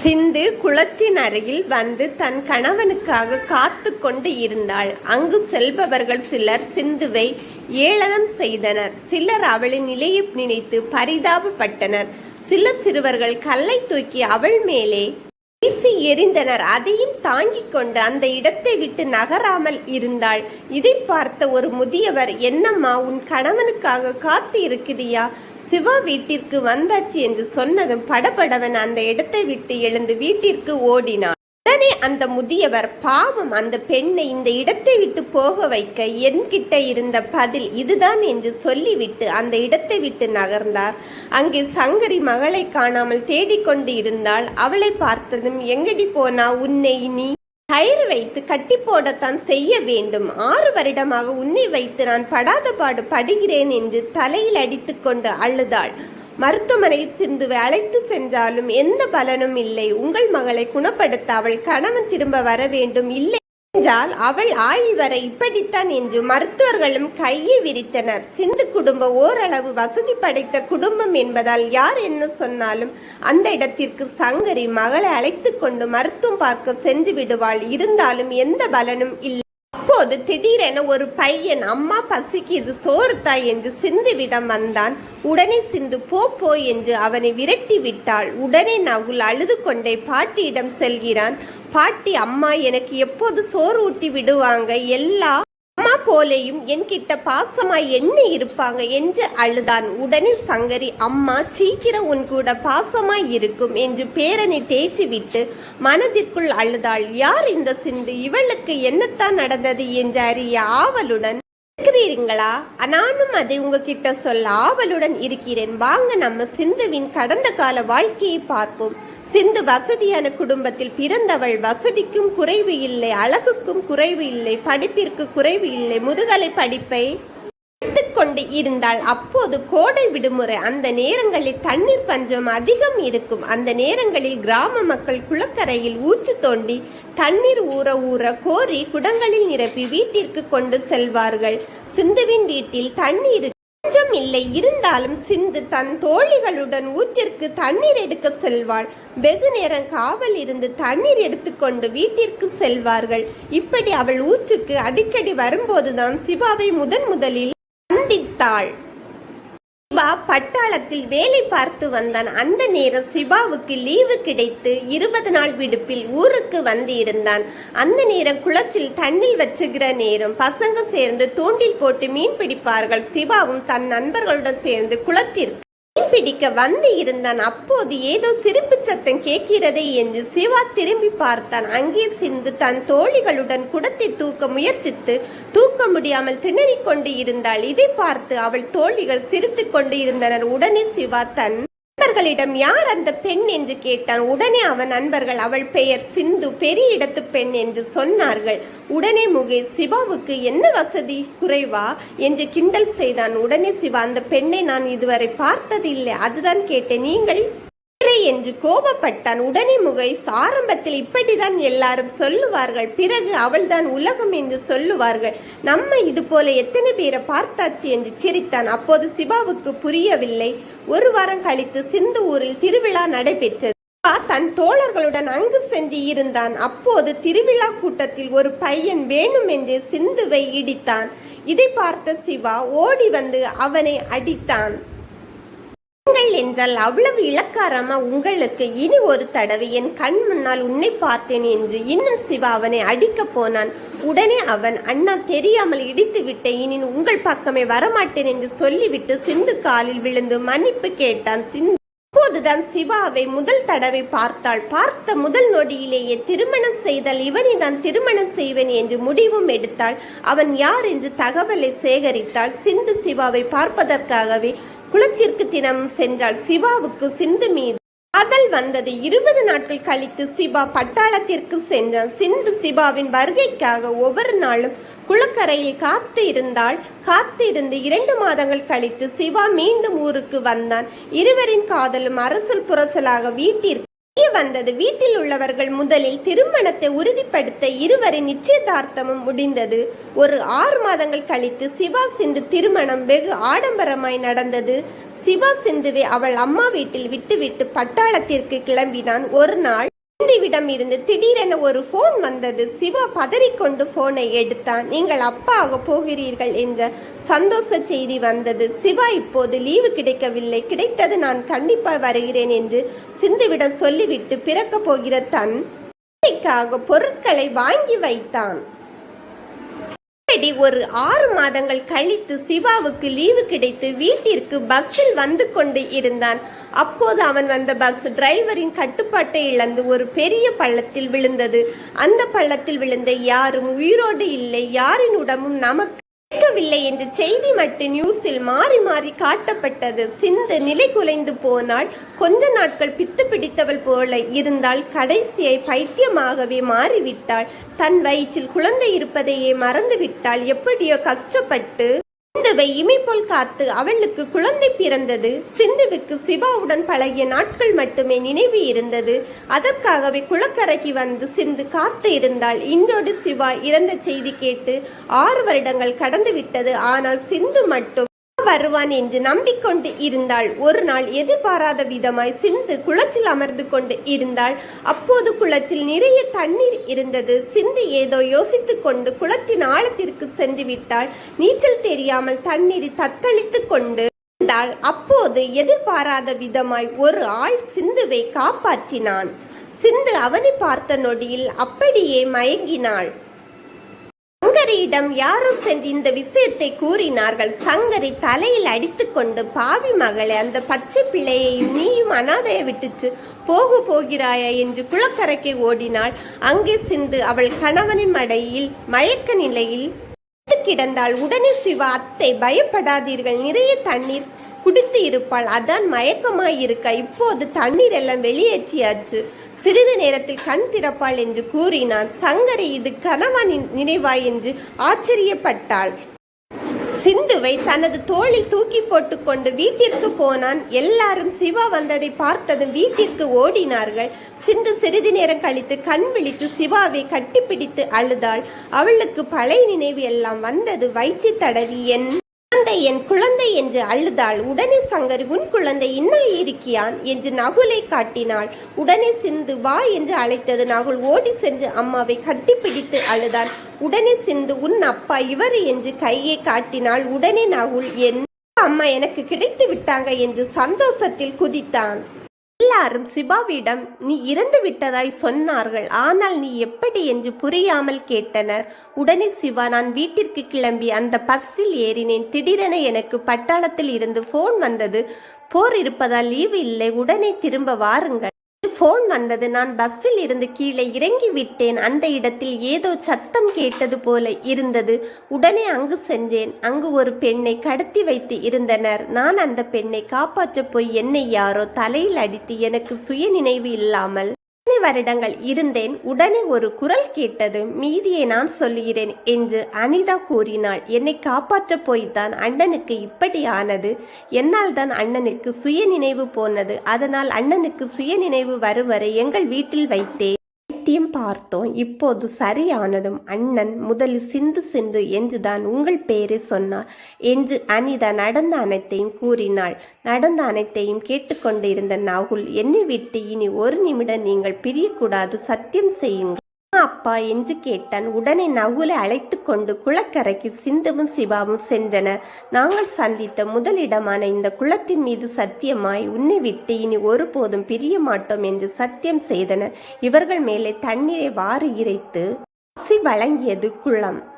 சிந்து குளத்தின் அருகில் வந்து தன் கணவனுக்காக காத்து கொண்டு இருந்தாள். அங்கு செல்பவர்கள் சிலர் சிந்துவை ஏளனம் செய்தனர். சிலர் அவளின் நிலையை நினைத்து பரிதாபப்பட்டனர். சில சிறுவர்கள் கல்லை தூக்கி அவள் மேலே வீசி எறிந்தனர் அதையும் தாங்கிக் கொண்டு அந்த இடத்தை விட்டு நகராமல் இருந்தாள். இதை பார்த்த ஒரு முதியவர் என்னம்மா உன் கணவனுக்காக காத்து இருக்குதியா சிவா வீட்டிற்கு வந்தாச்சு என்று சொன்னதும் படபடவன் அந்த இடத்தை விட்டு எழுந்து வீட்டிற்கு ஓடினான். உடனே அந்த முதியவர் பாவம் அந்த பெண்ணை இந்த இடத்தை விட்டு போக வைக்க என்கிட்ட இருந்த பதில் இதுதான் என்று சொல்லிவிட்டு அந்த இடத்தை விட்டு நகர்ந்தார். அங்கே சங்கரி மகளை காணாமல் தேடிக்கொண்டு இருந்தாள். அவளை பார்த்ததும் எங்கடி போனா உன்னை நீ? கயிறு வைத்து கட்டி போடத்தான் செய்ய வேண்டும். ஆறு வருடமாக உன்னை வைத்து நான் படாத பாடு படுகிறேன் என்று தலையில் அடித்துக்கொண்டு அழுதாள். மருத்துவமனையில் சிந்துவை அழைத்து சென்றாலும் எந்த பலனும் இல்லை. உங்கள் மகளை குணப்படுத்த அவள் கணவன் திரும்ப வர வேண்டும். இல்லை என்றால் அவள் ஆயுள் வரை இப்படித்தான் என்று மருத்துவர்களும் கையை விரித்தனர். சிந்து குடும்பம் ஓரளவு வசதி படைத்த குடும்பம் என்பதால் யார் என்ன சொன்னாலும் அந்த இடத்திற்கு சங்கரி மகளை அழைத்து கொண்டு மருத்துவம் பார்க்க சென்று விடுவாள். இருந்தாலும் எந்த பலனும் இல்லை. அப்போது திடீரென ஒரு பையன் அம்மா பசிக்குது சோறு தாய் என்று சிந்துவிடம் வந்தான். உடனே சிந்து போ போ என்று அவனை விரட்டி விட்டாள். உடனே நகுல் அழுது கொண்டே பாட்டியிடம் செல்கிறான். பாட்டி அம்மா எனக்கு எப்போது சோறு ஊட்டி விடுவாங்க? எல்லா அம்மா போலேயும் என்கிட்ட பாசமாய் என்ன இருப்பாங்க என்று அழுதான். உடனே சங்கரி அம்மா சீக்கிரம் உன் கூட பாசமாய் இருக்கும் என்று பேரனை தேய்ச்சி விட்டு மனதிற்குள் அழுதாள். யார் இந்த சிந்து? இவளுக்கு என்னத்தான் நடந்தது? என்று அறிய ஆவலுடன் இருக்கிறீங்களா நானும் அதை உங்ககிட்ட சொல்ல ஆவலுடன் இருக்கிறேன். வாங்க நம்ம சிந்துவின் கடந்த கால வாழ்க்கையை பார்ப்போம். சிந்து வசதியான குடும்பத்தில் பிறந்தவள் வசதிக்கும் குறைவு இல்லை அழகுக்கும் குறைவு இல்லை படிப்பிற்கு குறைவு இல்லை முதுகலை படிப்பை கொண்டு இருந்தால் அப்போது கோடை விடுமுறை. அந்த நேரங்களில் தண்ணீர் பஞ்சம் அதிகம் இருக்கும். அந்த நேரங்களில் கிராம மக்கள் குளக்கரையில் ஊற்று தோண்டி தண்ணீர் ஊற ஊற கோரி குடங்களில் நிரப்பி வீட்டிற்கு கொண்டு செல்வார்கள். சிந்துவின் வீட்டில் தண்ணீர் பஞ்சம் இல்லை இருந்தாலும் சிந்து தன் தோழிகளுடன் ஊற்றிற்கு தண்ணீர் எடுக்க செல்வாள். வெகு நேரம் காவல் இருந்து தண்ணீர் எடுத்துக்கொண்டு வீட்டிற்கு செல்வார்கள். இப்படி அவள் ஊற்றுக்கு அடிக்கடி வரும்போதுதான் சிவாவை முதன் முதலில் சந்தித்தாள். சிபா பட்டாளத்தில் வேலை பார்த்து வந்தான். அந்த நேரம் சிவாவுக்கு லீவு கிடைத்து இருபது நாள் விடுப்பில் ஊருக்கு வந்து இருந்தான் அந்த நேரம் குளத்தில் தண்ணில் வச்சுகிற நேரம் பசங்க சேர்ந்து தூண்டில் போட்டு மீன் பிடிப்பார்கள். சிவாவும் தன் நண்பர்களுடன் சேர்ந்து குளத்திற்கு பிடிக்க வந்து இருந்தான். அப்போது ஏதோ சிரிப்பு சத்தம் கேட்கிறதே என்று சிவா திரும்பி பார்த்தான். அங்கே சிந்து தன் தோழிகளுடன் குடத்தை தூக்க முயற்சித்து தூக்க முடியாமல் திணறிக் கொண்டு இருந்தாள். இதை பார்த்து அவள் தோழிகள் சிரித்து கொண்டு இருந்தனர். உடனே சிவா தன் நண்பர்களிடம் யார் அந்த பெண் என்று கேட்டான். உடனே அவன் நண்பர்கள் அவள் பெயர் சிந்து பெரிய இடத்து பெண் என்று சொன்னார்கள். உடனே முகேஷ் சிவாவுக்கு என்ன வசதி? குறைவா? என்று கிண்டல் செய்தான். உடனே சிவா அந்த பெண்ணை நான் இதுவரை பார்த்ததில்லை. அதுதான் கேட்டேன். நீங்கள்? என்று கோபப்பட்டான். உடனே முகை ஆரம்பத்தில் இப்படிதான் எல்லாரும் சொல்லுவார்கள். பிறகு அவள்தான் உலகம் என்று சொல்லுவார்கள். நம்ம இது போல எத்தனை பேரை பார்த்தாச்சு? என்று சிரித்தான். அப்போது சிவாவுக்கு புரியவில்லை. ஒரு வாரம் கழித்து சிந்து ஊரில் திருவிழா நடைபெற்றது. தன் தோழர்களுடன் அங்கு சென்று இருந்தான். அப்போது திருவிழா கூட்டத்தில் ஒரு பையன் வேணுமென்று சிந்துவை இடித்தான். இதை பார்த்த சிவா ஓடி வந்து அவனை அடித்தான். நீங்கள் என்றால் அவ்வளவு இலக்காரமா உங்களுக்கு இனி ஒரு தடவை என் கண் முன்னால் உன்னை பார்த்தேன் என்று இன்னும் சிவா அவனை அடிக்கப் போனான். உடனே அவன் அண்ணா தெரியாமல் இடித்து விட்டேன் இனி உங்கள் பக்கமே வரமாட்டேன் என்று சொல்லிவிட்டு சிந்து காலில் விழுந்து மன்னிப்பு கேட்டான் சிந்து. அப்போதுதான் சிவாவை முதல் தடவை பார்த்தாள். பார்த்த முதல் நொடியிலேயே திருமணம் செய்தால் இவனை தான் திருமணம் செய்வேன் என்று முடிவும் எடுத்தாள். அவன் யார் என்று தகவலை சேகரித்தாள். சிந்து சிவாவை பார்ப்பதற்காகவே குளச்சிற்கு தினம் சென்றால் சிவாவுக்கு சிந்து மீது. காதல் வந்தது இருபது நாட்கள் கழித்து சிவா பட்டாளத்திற்கு சென்றான். சிந்து சிவாவின் வருகைக்காக ஒவ்வொரு நாளும் குளக்கரையில் காத்து இருந்தால் காத்து இருந்து இரண்டு மாதங்கள் கழித்து சிவா மீண்டும் ஊருக்கு வந்தான். இருவரின் காதலும் அரசல் புரசலாக வீட்டிற்கு வந்தது வீட்டில் உள்ளவர்கள் முதலில் திருமணத்தை உறுதிப்படுத்த இருவரின் நிச்சயதார்த்தமும் முடிந்தது. ஒரு ஆறு மாதங்கள் கழித்து சிவா சிந்து திருமணம் வெகு ஆடம்பரமாய் நடந்தது. சிவா சிந்துவை அவள் அம்மா வீட்டில் விட்டுவிட்டு பட்டாளத்திற்கு கிளம்பினான். ஒரு நாள் குழந்தைவிடம் இருந்து திடீரென ஒரு போன் வந்தது. சிவா பதறிக்கொண்டு போனை எடுத்தான். நீங்கள் அப்பாக போகிறீர்கள் என்ற சந்தோஷ செய்தி வந்தது. சிவா இப்போது லீவு கிடைக்கவில்லை. கிடைத்தது நான் கண்டிப்பாக வருகிறேன் என்று சிந்துவிடம் சொல்லிவிட்டு பிறக்க போகிற தன் பொருட்களை வாங்கி வைத்தான். இப்படி ஒரு ஆறு மாதங்கள் கழித்து சிவாவுக்கு லீவு கிடைத்து வீட்டிற்கு பஸ்ஸில் வந்து கொண்டு இருந்தான். அப்போது அவன் வந்த பஸ் டிரைவரின் கட்டுப்பாட்டை இழந்து ஒரு பெரிய பள்ளத்தில் விழுந்தது. அந்த பள்ளத்தில் விழுந்த யாரும் உயிரோடு இல்லை. யாரின் உடம்பும் நமக்கு கேட்கவில்லை என்ற செய்தி மட்டும் நியூஸில் மாறி மாறி காட்டப்பட்டது. சிந்து நிலை குலைந்து போனால் கொஞ்ச நாட்கள் பித்து பிடித்தவள் போல இருந்தால் கடைசியை பைத்தியமாகவே மாறிவிட்டாள். தன் வயிற்றில் குழந்தை இருப்பதையே மறந்துவிட்டாள். எப்படியோ கஷ்டப்பட்டு சிந்துவை இமைப்போல் காத்து அவளுக்கு குழந்தை பிறந்தது. சிந்துவுக்கு சிவாவுடன் பழகிய நாட்கள் மட்டுமே நினைவு இருந்தது. அதற்காகவே குளக்கரைக்கு வந்து சிந்து காத்து இருந்தாள். இந்தோடு சிவா இறந்த செய்தி கேட்டு ஆறு வருடங்கள் கடந்து விட்டது. ஆனால் சிந்து மட்டும் வருவான் என்று நம்பிக்கொண்டு இருந்தாள். ஒரு நாள் எதிர்பாராத விதமாய் சிந்து குளத்தில் அமர்ந்து கொண்டு இருந்தாள். அப்போது குளத்தில் நிறைய தண்ணீர் இருந்தது. சிந்து ஏதோ யோசித்துக் கொண்டு குளத்தின் ஆழத்திற்கு சென்று விட்டாள். நீச்சல் தெரியாமல் தண்ணீரை தத்தளித்துக் கொண்டு அப்போது எதிர்பாராத விதமாய் ஒரு ஆள் சிந்துவை காப்பாற்றினான். சிந்து அவனை பார்த்த நொடியில் அப்படியே மயங்கினாள். சங்கரியிடம் யாரும் சென்று இந்த விஷயத்தை கூறினார்கள். சங்கரி தலையில் அடித்துக்கொண்டு பாவி மகளே அந்த பச்சை பிள்ளையையும் நீயும் அனாதையை விட்டுச்சு போக போகிறாயா என்று குளக்கரைக்கு ஓடினாள். அங்கே சிந்து அவள் கணவனின் மடையில் மயக்க நிலையில் கிடந்தாள். உடனே சிவா அத்தை பயப்படாதீர்கள். நிறைய தண்ணீர் குடித்து இருப்பாள். அதான் மயக்கமாய் இருக்க இப்போது தண்ணீர் எல்லாம் வெளியேற்றியாச்சு. சிறிது நேரத்தில் கண் திறப்பாள் என்று கூறினான். சங்கரி இது கணவன் நினைவா என்று ஆச்சரியப்பட்டாள். சிந்துவை தனது தோளில் தூக்கி போட்டுக்கொண்டு வீட்டிற்கு போனான். எல்லாரும் சிவா வந்ததை பார்த்ததும் வீட்டிற்கு ஓடினார்கள். சிந்து சிறிது நேரம் கழித்து கண் விழித்து சிவாவை கட்டிப்பிடித்து அழுதாள். அவளுக்கு பழைய நினைவு எல்லாம் வந்தது. வயிற்று தடவி என் குழந்தை என் குழந்தை என்று அழுதாள். உடனே சங்கர் உன் குழந்தை இன்னும் இருக்கியான் என்று நகுலை காட்டினாள். உடனே சிந்து வா என்று அழைத்தது நகுல். ஓடி சென்று அம்மாவை கட்டிப்பிடித்து அழுதான். உடனே சிந்து உன் அப்பா இவர் என்று கையை காட்டினாள். உடனே நகுல் என் அம்மா எனக்கு கிடைத்து விட்டாங்க என்று சந்தோஷத்தில் குதித்தான். எல்லாரும் சிபாவிடம் நீ இறந்து விட்டதாய் சொன்னார்கள். ஆனால் நீ எப்படி? என்று புரியாமல் கேட்டனர். உடனே சிவா நான் வீட்டிற்கு கிளம்பி அந்த பஸ்ஸில் ஏறினேன். திடீரென எனக்கு பட்டாளத்தில் இருந்து போன் வந்தது. போர் இருப்பதால் லீவு இல்லை. உடனே திரும்ப வாருங்கள். போன் வந்தது. நான் பஸ்ஸில் இருந்து கீழே இறங்கி விட்டேன். அந்த இடத்தில் ஏதோ சத்தம் கேட்டது போல இருந்தது. உடனே அங்கு சென்றேன். அங்கு ஒரு பெண்ணை கடத்தி வைத்து இருந்தனர். நான் அந்த பெண்ணை காப்பாற்ற போய் என்னை யாரோ தலையில் அடித்து எனக்கு சுய நினைவு இல்லாமல் இத்தனை வருடங்கள் இருந்தேன். உடனே ஒரு குரல் கேட்டது மீதியை நான் சொல்லுகிறேன் என்று அனிதா கூறினாள். என்னை காப்பாற்றப் போய்தான் அண்ணனுக்கு இப்படி ஆனது. என்னால் தான் அண்ணனுக்கு சுய நினைவு போனது. அதனால் அண்ணனுக்கு சுய நினைவு வரும் வரை எங்கள் வீட்டில் வைத்தேன். வைத்தியம் பார்த்தோம். இப்போது சரியானதும் அண்ணன் முதலில் சிந்து சிந்து என்றுதான் உங்கள் பேரை சொன்னார். என்று அனிதா நடந்த அனைத்தையும் கூறினாள். நடந்த அனைத்தையும் கேட்டுக்கொண்டிருந்த நாகுல் என்னை விட்டு இனி ஒரு நிமிடம் நீங்கள் பிரியக்கூடாது. சத்தியம் செய்யுங்கள். அப்பா என்று கேட்டான். உடனே நகுலை அழைத்து கொண்டு குளக்கரைக்கு சிந்துவும் சிவாவும் சென்றனர். நாங்கள் சந்தித்த முதலிடமான இந்த குளத்தின் மீது சத்தியமாய் உன்னை விட்டு இனி ஒருபோதும் பிரிய மாட்டோம் என்று சத்தியம் செய்தனர். இவர்கள் மேலே தண்ணீரை வாரி இறைத்து ஆசி வழங்கியது குளம்.